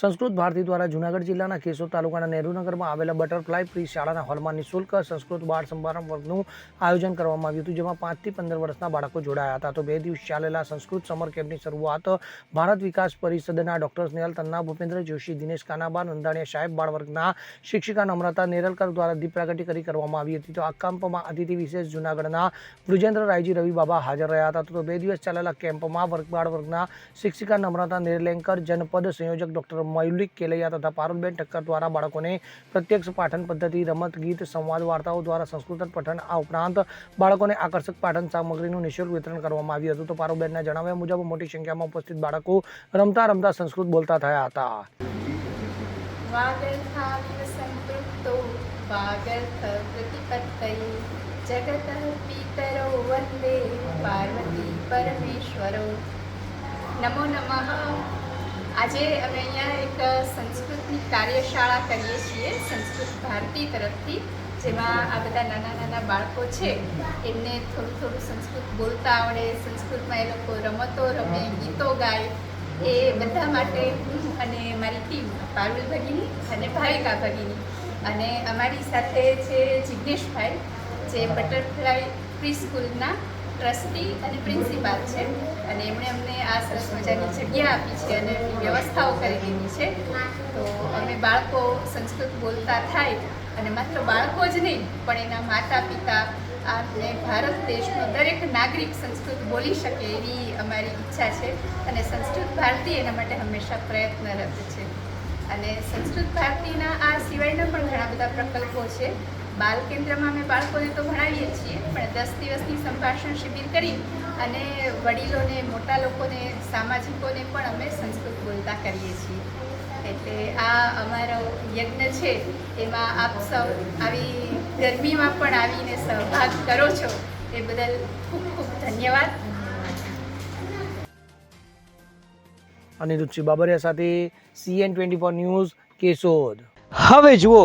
સંસ્કૃત ભારતી દ્વારા જૂનાગઢ જિલ્લાના કેશોદ તાલુકાના નહેરુનગરમાં આવેલા બટરફ્લાય પ્રી શાળાના હોલમાં નિઃશુલ્ક સંસ્કૃત બાળ સમારંભ વર્ગનું આયોજન કરવામાં આવ્યું હતું, જેમાં પાંચથી પંદર વર્ષના બાળકો જોડાયા હતા. તો બે દિવસ ચાલેલા સંસ્કૃત સમર કેમ્પની શરૂઆત ભારત વિકાસ પરિષદના ડોક્ટર સ્નેહલ તન્ના, ભૂપેન્દ્ર જોશી, દિનેશ કાનાબા, નંદાણીયા સાહેબ બાળ વર્ગના શિક્ષિકા નમ્રતા નેરલકર દ્વારા દીપ પ્રગટી કરી કરવામાં આવી હતી. તો આ કેમ્પમાં અતિથિ વિશેષ જૂનાગઢના વૃજેન્દ્ર રાયજી રવિ બાબા હાજર રહ્યા હતા. તો બે દિવસ ચાલેલા કેમ્પમાં વર્ગ બાળ વર્ગના શિક્ષિકા નમ્રતા નિર્લેંકર, જનપદ સંયોજક ડોક્ટર મયુલિક કેલૈયા તથા પારુલબેન ઠક્કર દ્વારા બાળકોને પ્રત્યક્ષ પાઠન પદ્ધતિ, રમત, ગીત, સંવાદ વાર્તાઓ દ્વારા સંસ્કૃત પઠન, આ ઉપરાંત બાળકોને આકર્ષક પાઠન સામગ્રીનું નિઃશુલ્ક વિતરણ કરવામાં આવ્યું હતું. તો પારુલબેનના જણાવ્યા મુજબ, મોટી સંખ્યામાં ઉપસ્થિત બાળકો રમતા રમતા સંસ્કૃત બોલતા થયા હતા. જગતઃ પિતરો વંદે, પાર્વતી પરમેશ્વરો. નમો નમઃ. આજે અમે અહીંયા એક સંસ્કૃતની કાર્યશાળા કરીએ છીએ, સંસ્કૃત ભારતી તરફથી, જેમાં આ બધા નાના નાના બાળકો છે. એમને થોડું થોડું સંસ્કૃત બોલતા આવડે, સંસ્કૃતમાં એ લોકો રમતો રમે, ગીતો ગાય. એ બધા માટે હું અને મારી ટીમ પારુલ ભગીની અને ભાવિકા ભગીની. અને અમારી સાથે છે જિજ્ઞેશભાઈ જે બટરફ્લાય પ્રી સ્કૂલના ટ્રસ્ટી અને પ્રિન્સિપાલ છે. અને એમણે અમને આ સરસ મજાની જગ્યા આપી છે અને એમની વ્યવસ્થાઓ કરી દીધી છે. તો અમે બાળકો સંસ્કૃત બોલતા થાય અને માત્ર બાળકો જ નહીં, પણ એના માતા પિતા આપણે ભારત દેશનો દરેક નાગરિક સંસ્કૃત બોલી શકે એવી અમારી ઈચ્છા છે. અને સંસ્કૃત ભારતી એના માટે હંમેશા પ્રયત્નરત છે. અને સંસ્કૃત ભારતીના આ સિવાયના પણ ઘણા બધા પ્રકલ્પો છે. બાલ કેન્દ્રમાં અમે બાળકોને તો ભણાવીએ છીએ પણ દસ દિવસની સંભાષણ શિબિર કરી અને વડીલોને મોટા લોકોને સામાજિકોને પણ અમે સંસ્કૃત બોલતા કરીએ છીએ. એટલે આ અમારો યજ્ઞ છે એમાં આપ સૌ આવી ગરમીમાં પણ આવીને સહભાગ કરો છો એ બદલ ખૂબ ખૂબ ધન્યવાદ. અનિરુચિ બાબરિયા સાથે CN twenty four news Keshod. હવે જુઓ